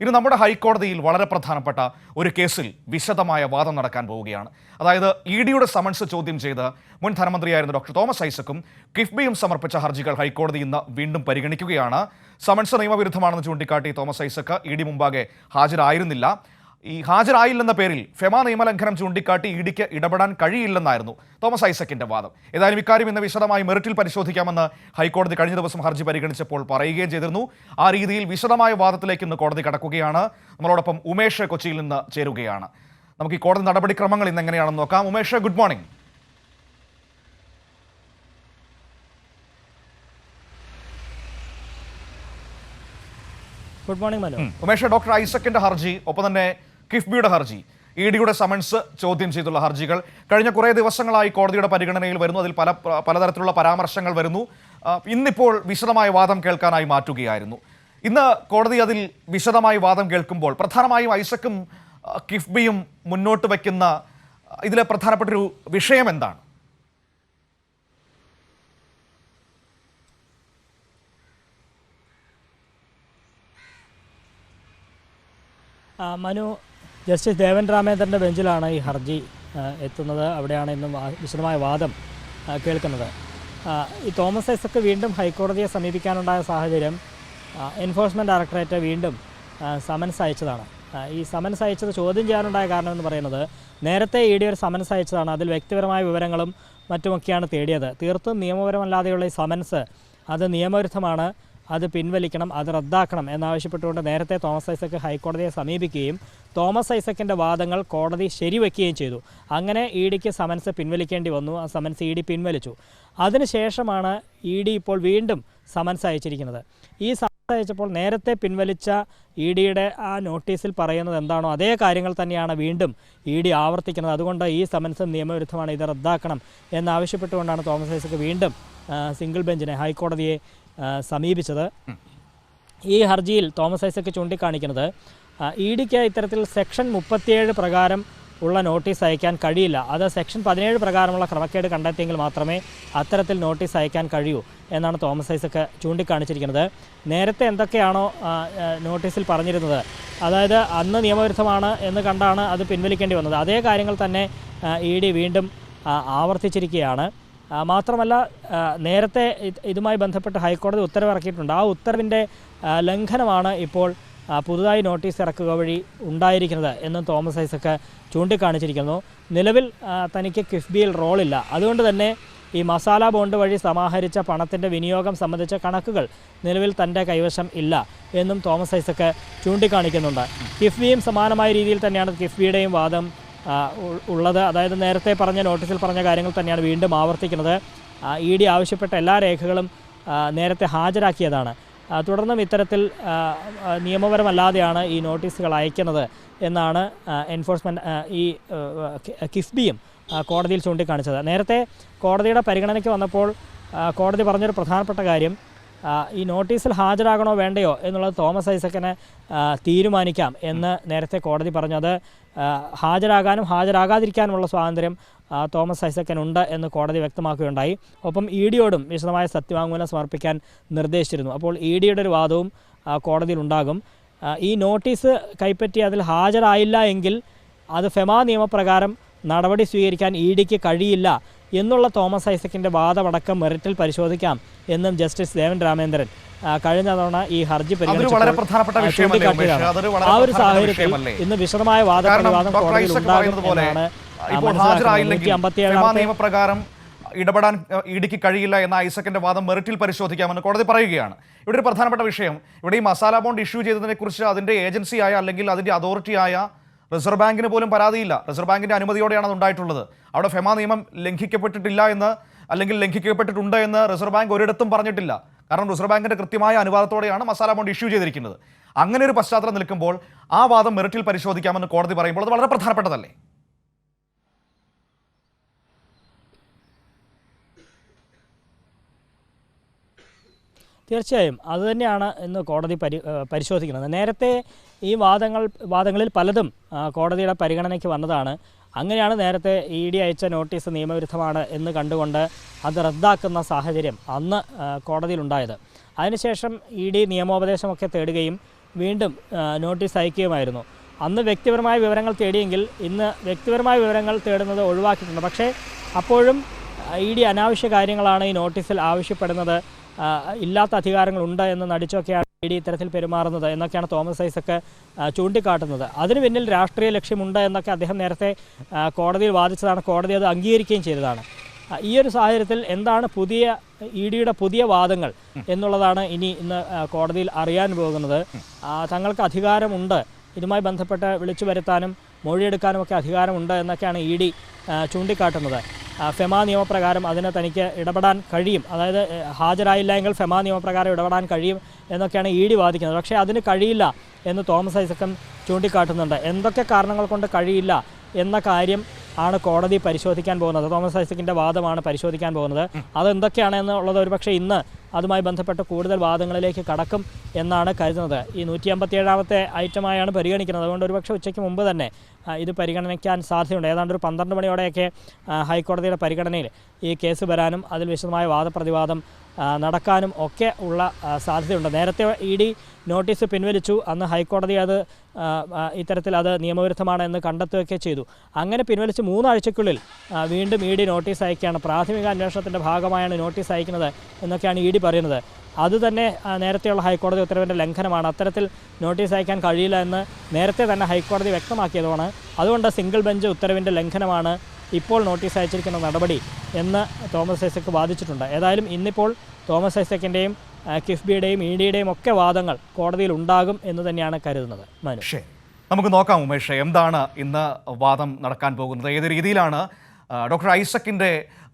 ഇനി നമ്മുടെ ഹൈക്കോടതിയിൽ വളരെ പ്രധാനപ്പെട്ട ഒരു കേസിൽ വിശദമായ വാദം നടക്കാൻ പോവുകയാണ്. അതായത് ഇ ഡിയുടെ സമൻസ് ചോദ്യം ചെയ്ത് മുൻ ധനമന്ത്രിയായിരുന്ന ഡോക്ടർ തോമസ് ഐസക്കും കിഫ്ബിയും സമർപ്പിച്ച ഹർജികൾ ഹൈക്കോടതി ഇന്ന് വീണ്ടും പരിഗണിക്കുകയാണ്. സമൻസ് നിയമവിരുദ്ധമാണെന്ന് ചൂണ്ടിക്കാട്ടി തോമസ് ഐസക്ക് ഇ ഡി മുമ്പാകെ ഹാജരായിരുന്നില്ല. ഈ ഹാജരായില്ലെന്ന പേരിൽ ഫെമ നിയമലംഘനം ചൂണ്ടിക്കാട്ടി ഇടിക്ക് ഇടപെടാൻ കഴിയില്ലെന്നായിരുന്നു തോമസ് ഐസക്കിന്റെ വാദം. ഏതായാലും ഇക്കാര്യം ഇന്ന് വിശദമായി മെറിറ്റിൽ പരിശോധിക്കാമെന്ന് ഹൈക്കോടതി കഴിഞ്ഞ ദിവസം ഹർജി പരിഗണിച്ചപ്പോൾ പറയുകയും ചെയ്തിരുന്നു. ആ രീതിയിൽ വിശദമായ വാദത്തിലേക്ക് ഇന്ന് കോടതി കടക്കുകയാണ്. നമ്മളോടൊപ്പം ഉമേഷ് കൊച്ചിയിൽ നിന്ന് ചേരുകയാണ്. നമുക്ക് ഈ കോടതി നടപടിക്രമങ്ങൾ ഇന്ന് എങ്ങനെയാണെന്ന് നോക്കാം. Umesh good morning. Good morning Mano. Umesh doctor ഐസക്കിന്റെ ഹർജി ഒപ്പം തന്നെ കിഫ്ബിയുടെ ഹർജി. ഇ ഡിയുടെ സമൻസ് ചോദ്യം ചെയ്തുള്ള ഹർജികൾ. കഴിഞ്ഞ കുറേ ദിവസങ്ങളായി കോടതിയുടെ പരിഗണനയിൽ വരുന്നു. അതിൽ പല പലതരത്തിലുള്ള പരാമർശങ്ങൾ വരുന്നു. ഇന്നിപ്പോൾ വിശദമായ വാദം കേൾക്കാനായി മാറ്റുകയായിരുന്നു. ഇന്ന് കോടതി അതിൽ വിശദമായി വാദം കേൾക്കുമ്പോൾ പ്രധാനമായും ഐസക്കും കിഫ്ബിയും മുന്നോട്ട് വയ്ക്കുന്ന ഇതിലെ പ്രധാനപ്പെട്ടൊരു വിഷയം എന്താണ്? മനു ജസ്റ്റിസ് ദേവൻ രാമേന്ദ്രന്റെ ബെഞ്ചിലാണ് ഈ ഹർജി എത്തുന്നത്. അവിടെയാണ് ഇന്നും വിശദമായ വാദം കേൾക്കുന്നത്. ഈ തോമസ് ഐസക്ക് വീണ്ടും ഹൈക്കോടതിയെ സമീപിക്കാനുണ്ടായ സാഹചര്യം എൻഫോഴ്സ്മെന്റ് ഡയറക്ടറേറ്റ് വീണ്ടും സമൻസ് അയച്ചതാണ്. ഈ സമൻസ് അയച്ചത് ചോദ്യം ചെയ്യാനുണ്ടായ കാരണം എന്ന് പറയുന്നത് നേരത്തെ ഇ ഡി ഒരു സമൻസ് അയച്ചതാണ്. അതിൽ വ്യക്തിപരമായ വിവരങ്ങളും മറ്റുമൊക്കെയാണ് തേടിയത്. തീർത്തും നിയമപരമല്ലാതെയുള്ള ഈ സമൻസ് അത് നിയമവിരുദ്ധമാണ്. അത് പിൻവലിക്കണം അത് റദ്ദാക്കണം എന്നാവശ്യപ്പെട്ടുകൊണ്ട് നേരത്തെ തോമസ് ഐസക്ക് ഹൈക്കോടതിയെ സമീപിക്കുകയും തോമസ് ഐസക്കിന്റെ വാദങ്ങൾ കോടതി ശരിവെക്കുകയും ചെയ്തു. അങ്ങനെ ഇ ഡിക്ക് സമൻസ് പിൻവലിക്കേണ്ടി വന്നു. ആ സമൻസ് ഇ ഡി പിൻവലിച്ചു. അതിനുശേഷമാണ് ഇ ഡി ഇപ്പോൾ വീണ്ടും സമൻസ് അയച്ചിരിക്കുന്നത്. ഈ സമൻസ് അയച്ചപ്പോൾ നേരത്തെ പിൻവലിച്ച ഇ ഡിയുടെ ആ നോട്ടീസിൽ പറയുന്നത് എന്താണോ അതേ കാര്യങ്ങൾ തന്നെയാണ് വീണ്ടും ഇ ഡി ആവർത്തിക്കുന്നത്. അതുകൊണ്ട് ഈ സമൻസ് നിയമവിരുദ്ധമാണ് ഇത് റദ്ദാക്കണം എന്നാവശ്യപ്പെട്ടുകൊണ്ടാണ് തോമസ് ഐസക്ക് വീണ്ടും സിംഗിൾ ബെഞ്ചിനെ ഹൈക്കോടതിയെ സമീപിച്ചത്. ഈ ഹർജിയിൽ തോമസ് ഐസക്ക് ചൂണ്ടിക്കാണിക്കുന്നത് ഇ ഡിക്ക് ഇത്തരത്തിൽ സെക്ഷൻ മുപ്പത്തിയേഴ് പ്രകാരം ഉള്ള നോട്ടീസ് അയക്കാൻ കഴിയില്ല. അത് സെക്ഷൻ പതിനേഴ് പ്രകാരമുള്ള ക്രമക്കേട് കണ്ടെത്തിയെങ്കിൽ മാത്രമേ അത്തരത്തിൽ നോട്ടീസ് അയക്കാൻ കഴിയൂ എന്നാണ് തോമസ് ഐസക്ക് ചൂണ്ടിക്കാണിച്ചിരിക്കുന്നത്. നേരത്തെ എന്തൊക്കെയാണോ നോട്ടീസിൽ പറഞ്ഞിരുന്നത്? അതായത് അന്ന് നിയമവിരുദ്ധമാണ് എന്ന് കണ്ടാണ് അത് പിൻവലിക്കേണ്ടി വന്നത്. അതേ കാര്യങ്ങൾ തന്നെ ഇ വീണ്ടും ആവർത്തിച്ചിരിക്കുകയാണ്. മാത്രമല്ല നേരത്തെ ഇതുമായി ബന്ധപ്പെട്ട് ഹൈക്കോടതി ഉത്തരവിറക്കിയിട്ടുണ്ട്. ആ ഉത്തരവിന്റെ ലംഘനമാണ് ഇപ്പോൾ പുതുതായി നോട്ടീസ് ഇറക്കുക വഴി ഉണ്ടായിരിക്കുന്നത് എന്നും തോമസ് ഐസക്ക് ചൂണ്ടിക്കാണിച്ചിരിക്കുന്നു. നിലവിൽ തനിക്ക് കിഫ്ബിയിൽ റോളില്ല. അതുകൊണ്ട് തന്നെ ഈ മസാല ബോണ്ട് വഴി സമാഹരിച്ച പണത്തിന്റെ വിനിയോഗം സംബന്ധിച്ച കണക്കുകൾ നിലവിൽ തന്റെ കൈവശം ഇല്ല എന്നും തോമസ് ഐസക്ക് ചൂണ്ടിക്കാണിക്കുന്നുണ്ട്. കിഫ്ബിയും സമാനമായ രീതിയിൽ തന്നെയാണ് കിഫ്ബിയുടെയും വാദം ഉള്ളത്. അതായത് നേരത്തെ പറഞ്ഞ നോട്ടീസിൽ പറഞ്ഞ കാര്യങ്ങൾ തന്നെയാണ് വീണ്ടും ആവർത്തിക്കുന്നത്. ഇ ഡി ആവശ്യപ്പെട്ട എല്ലാ രേഖകളും നേരത്തെ ഹാജരാക്കിയതാണ്. തുടർന്നും ഇത്തരത്തിൽ നിയമപരമല്ലാതെയാണ് ഈ നോട്ടീസുകൾ അയക്കുന്നത് എന്നാണ് എൻഫോഴ്സ്മെന്റ് ഈ കിഫ്ബിയും കോടതിയിൽ ചൂണ്ടിക്കാണിച്ചത്. നേരത്തെ കോടതിയുടെ പരിഗണനയ്ക്ക് വന്നപ്പോൾ കോടതി പറഞ്ഞൊരു പ്രധാനപ്പെട്ട കാര്യം ഈ നോട്ടീസിൽ ഹാജരാകണോ വേണ്ടയോ എന്നുള്ളത് തോമസ് ഐസക്കിനെ തീരുമാനിക്കാം എന്ന് നേരത്തെ കോടതി പറഞ്ഞു അത് ഹാജരാകാനും ഹാജരാകാതിരിക്കാനുമുള്ള സ്വാതന്ത്ര്യം തോമസ് ഐസക്കനുണ്ട് എന്ന് കോടതി വ്യക്തമാക്കുകയുണ്ടായി. ഒപ്പം ഇ ഡിയോടും വിശദമായ സത്യവാങ്മൂലം സമർപ്പിക്കാൻ നിർദ്ദേശിച്ചിരുന്നു. അപ്പോൾ ഇ ഡിയുടെ ഒരു വാദവും കോടതിയിലുണ്ടാകും. ഈ നോട്ടീസ് കൈപ്പറ്റി അതിൽ ഹാജരായില്ല എങ്കിൽ അത് ഫെമാ നിയമപ്രകാരം നടപടി സ്വീകരിക്കാൻ ഇ ഡിക്ക് കഴിയില്ല എന്നുള്ള തോമസ് ഐസക്കിന്റെ വാദമടക്കം മെറിറ്റിൽ പരിശോധിക്കാം എന്നും ജസ്റ്റിസ് ദേവൻ രാമേന്ദ്രൻ കഴിഞ്ഞ തവണ ഈ ഹർജി പ്രധാനപ്പെട്ട ആ, ഒരു സാഹചര്യത്തിൽ ഇന്ന് വിശദമായ വാദപ്രതിവാദം കോടതിയിൽ ഐസക് ഉണ്ടാകും പറയുന്നത് പോലെ എന്നാണ് ആ, ഇപ്പോൾ മനസ്സിലാക്കുന്നത്. ഹാജരായില്ലെങ്കിൽ നൂറ്റി അമ്പത്തിയേഴാമത്തെ ഫെമ നിയമപ്രകാരം ഇടപെടാൻ ഇ കഴിയില്ല എന്ന ഐസക്കിന്റെ വാദം മെറിറ്റിൽ പരിശോധിക്കാമെന്ന് കോടതി പറയുകയാണ്. ഇവിടെ ഒരു പ്രധാനപ്പെട്ട വിഷയം ഇവിടെ ഈ മസാല ബോണ്ട് ഇഷ്യൂ ചെയ്തതിനെ കുറിച്ച് അതിന്റെ ഏജൻസിയായ അല്ലെങ്കിൽ അതിന്റെ അതോറിറ്റിയായ റിസർവ് ബാങ്കിന് പോലും പരാതിയില്ല. റിസർവ് ബാങ്കിന്റെ അനുമതിയോടെയാണ് അത് ഉണ്ടായിട്ടുള്ളത്. അവിടെ ഫെമ നിയമം ലംഘിക്കപ്പെട്ടിട്ടില്ല എന്ന് അല്ലെങ്കിൽ ലംഘിക്കപ്പെട്ടിട്ടുണ്ട് എന്ന് റിസർവ് ബാങ്ക് ഒരിടത്തും പറഞ്ഞിട്ടില്ല. കാരണം റിസർവ് ബാങ്കിന്റെ കൃത്യമായ അനുവാദത്തോടെയാണ് മസാല ബോണ്ട് ഇഷ്യൂ ചെയ്തിരിക്കുന്നത്. അങ്ങനെ ഒരു പശ്ചാത്തലം നിൽക്കുമ്പോൾ ആ വാദം മെറിറ്റിൽ പരിശോധിക്കാമെന്ന് കോടതി പറയുമ്പോൾ അത് വളരെ പ്രധാനപ്പെട്ടതല്ലേ? തീർച്ചയായും. അതുതന്നെയാണ് ഇന്ന് കോടതി പരി പരിശോധിക്കുന്നത്. നേരത്തെ ഈ വാദങ്ങൾ വാദങ്ങളിൽ പലതും കോടതിയുടെ പരിഗണനയ്ക്ക് വന്നതാണ്. അങ്ങനെയാണ് നേരത്തെ ഇ ഡി അയച്ച നോട്ടീസ് നിയമവിരുദ്ധമാണ് എന്ന് കണ്ടുകൊണ്ട് അത് റദ്ദാക്കുന്ന സാഹചര്യം അന്ന് കോടതിയിലുണ്ടായത്. അതിനുശേഷം ഇ ഡി നിയമോപദേശമൊക്കെ തേടുകയും വീണ്ടും നോട്ടീസ് അയക്കുകയുമായിരുന്നു. അന്ന് വ്യക്തിപരമായ വിവരങ്ങൾ തേടിയെങ്കിൽ ഇന്ന് വ്യക്തിപരമായ വിവരങ്ങൾ തേടുന്നത് ഒഴിവാക്കിയിട്ടുണ്ട്. പക്ഷേ അപ്പോഴും ഇ ഡി അനാവശ്യ കാര്യങ്ങളാണ് ഈ നോട്ടീസിൽ ആവശ്യപ്പെടുന്നത്. ഇല്ലാത്ത അധികാരങ്ങളുണ്ട് എന്ന് നടിച്ചൊക്കെയാണ് ഇ ഡി ഇത്തരത്തിൽ പെരുമാറുന്നത് എന്നൊക്കെയാണ് തോമസ് ഐസക്ക് ചൂണ്ടിക്കാട്ടുന്നത്. അതിന് പിന്നിൽ രാഷ്ട്രീയ ലക്ഷ്യമുണ്ട് എന്നൊക്കെ അദ്ദേഹം നേരത്തെ കോടതിയിൽ വാദിച്ചതാണ്. കോടതി അത് അംഗീകരിക്കുകയും ചെയ്തതാണ്. ഈ ഒരു സാഹചര്യത്തിൽ എന്താണ് പുതിയ ഇ ഡിയുടെ പുതിയ വാദങ്ങൾ എന്നുള്ളതാണ് ഇനി ഇന്ന് കോടതിയിൽ അറിയാൻ പോകുന്നത്. തങ്ങൾക്ക് അധികാരമുണ്ട്. ഇതുമായി ബന്ധപ്പെട്ട് വിളിച്ചു വരുത്താനും മൊഴിയെടുക്കാനും ഒക്കെ അധികാരമുണ്ട് എന്നൊക്കെയാണ് ഇ ഡി ചൂണ്ടിക്കാട്ടുന്നത്. ഫെമ നിയമപ്രകാരം അതിന് തനിക്ക് ഇടപെടാൻ കഴിയും. അതായത് ഹാജരായില്ല എങ്കിൽ ഫെമ നിയമപ്രകാരം ഇടപെടാൻ കഴിയും എന്നൊക്കെയാണ് ഇ ഡി വാദിക്കുന്നത്. പക്ഷേ അതിന് കഴിയില്ല എന്ന് തോമസ് ഐസക്കം ചൂണ്ടിക്കാട്ടുന്നുണ്ട്. എന്തൊക്കെ കാരണങ്ങൾ കൊണ്ട് കഴിയില്ല എന്ന കാര്യം ആണ് കോടതി പരിശോധിക്കാൻ പോകുന്നത്. തോമസ് ഐസക്കിന്റെ വാദമാണ് പരിശോധിക്കാൻ പോകുന്നത്. അതെന്തൊക്കെയാണ് എന്നുള്ളത് ഒരുപക്ഷെ ഇന്ന് അതുമായി ബന്ധപ്പെട്ട് കൂടുതൽ വാദങ്ങളിലേക്ക് കടക്കും എന്നാണ് കരുതുന്നത്. ഈ നൂറ്റി അമ്പത്തിയേഴാമത്തെ ഐറ്റമായാണ് പരിഗണിക്കുന്നത്. അതുകൊണ്ട് ഒരുപക്ഷെ ഉച്ചയ്ക്ക് മുമ്പ് തന്നെ ഇത് പരിഗണിക്കാൻ സാധ്യതയുണ്ട്. ഏതാണ്ട് ഒരു പന്ത്രണ്ട് മണിയോടെയൊക്കെ ഹൈക്കോടതിയുടെ പരിഗണനയിൽ ഈ കേസ് വരാനും അതിൽ വിശദമായ വാദപ്രതിവാദം നടക്കാനും ഒക്കെ ഉള്ള സാധ്യതയുണ്ട്. നേരത്തെ ഇ ഡി നോട്ടീസ് പിൻവലിച്ചു. അന്ന് ഹൈക്കോടതി അത് ഇത്തരത്തിൽ അത് നിയമവിരുദ്ധമാണ് എന്ന് കണ്ടെത്തുകയൊക്കെ ചെയ്തു. അങ്ങനെ പിൻവലിച്ച് മൂന്നാഴ്ചയ്ക്കുള്ളിൽ വീണ്ടും ഇ ഡി നോട്ടീസ് അയക്കുകയാണ്. പ്രാഥമിക അന്വേഷണത്തിന്റെ ഭാഗമായാണ് നോട്ടീസ് അയക്കുന്നത് എന്നൊക്കെയാണ് ഇ ഡി പറയുന്നത്. അതുതന്നെ നേരത്തെയുള്ള ഹൈക്കോടതി ഉത്തരവിന്റെ ലംഘനമാണ്. അത്തരത്തിൽ നോട്ടീസ് അയക്കാൻ കഴിയില്ല എന്ന് നേരത്തെ തന്നെ ഹൈക്കോടതി വ്യക്തമാക്കിയതുമാണ്. അതുകൊണ്ട് സിംഗിൾ ബെഞ്ച് ഉത്തരവിന്റെ ലംഘനമാണ് ഇപ്പോൾ നോട്ടീസ് അയച്ചിരിക്കുന്ന നടപടി എന്ന് തോമസ് ഐസക്ക് വാദിച്ചിട്ടുണ്ട്. ഏതായാലും ഇന്നിപ്പോൾ തോമസ് ഐസക്കിന്റെയും കിഫ്ബിയുടെയും ഇ ഡിയുടെയും ഒക്കെ വാദങ്ങൾ കോടതിയിൽ ഉണ്ടാകും എന്ന് തന്നെയാണ് കരുതുന്നത്. മനുഷ്യ നമുക്ക് നോക്കാം ഉമേഷ് എന്താണ് ഇന്ന് വാദം നടക്കാൻ പോകുന്നത്? ഏത് രീതിയിലാണ് ഡോക്ടർ ഐസക്കിന്റെ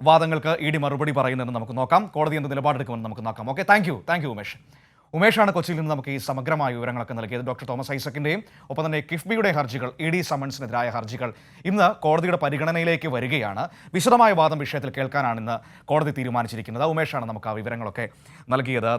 വാദങ്ങൾക്ക് ഇ ഡി മറുപടി പറയുന്നതെന്ന് നമുക്ക് നോക്കാം. കോടതി എന്ത് നിലപാടെടുക്കുമെന്ന് നമുക്ക് നോക്കാം. Okay thank you thank you Umesh. ഉമേഷാണ് കൊച്ചിയിൽ നിന്ന് നമുക്ക് ഈ സമഗ്രമായ വിവരങ്ങളൊക്കെ നൽകിയത്. ഡോക്ടർ തോമസ് ഐസക്കിന്റെയും ഒപ്പം തന്നെ കിഫ്ബിയുടെ ഹർജികൾ ഇ ഡി സമൻസിനെതിരായ ഹർജികൾ ഇന്ന് കോടതിയുടെ പരിഗണനയിലേക്ക് വരികയാണ്. വിശദമായ വാദം വിഷയത്തിൽ കേൾക്കാനാണ് ഇന്ന് കോടതി തീരുമാനിച്ചിരിക്കുന്നത്. ഉമേഷാണ് നമുക്ക് ആ വിവരങ്ങളൊക്കെ നൽകിയത്.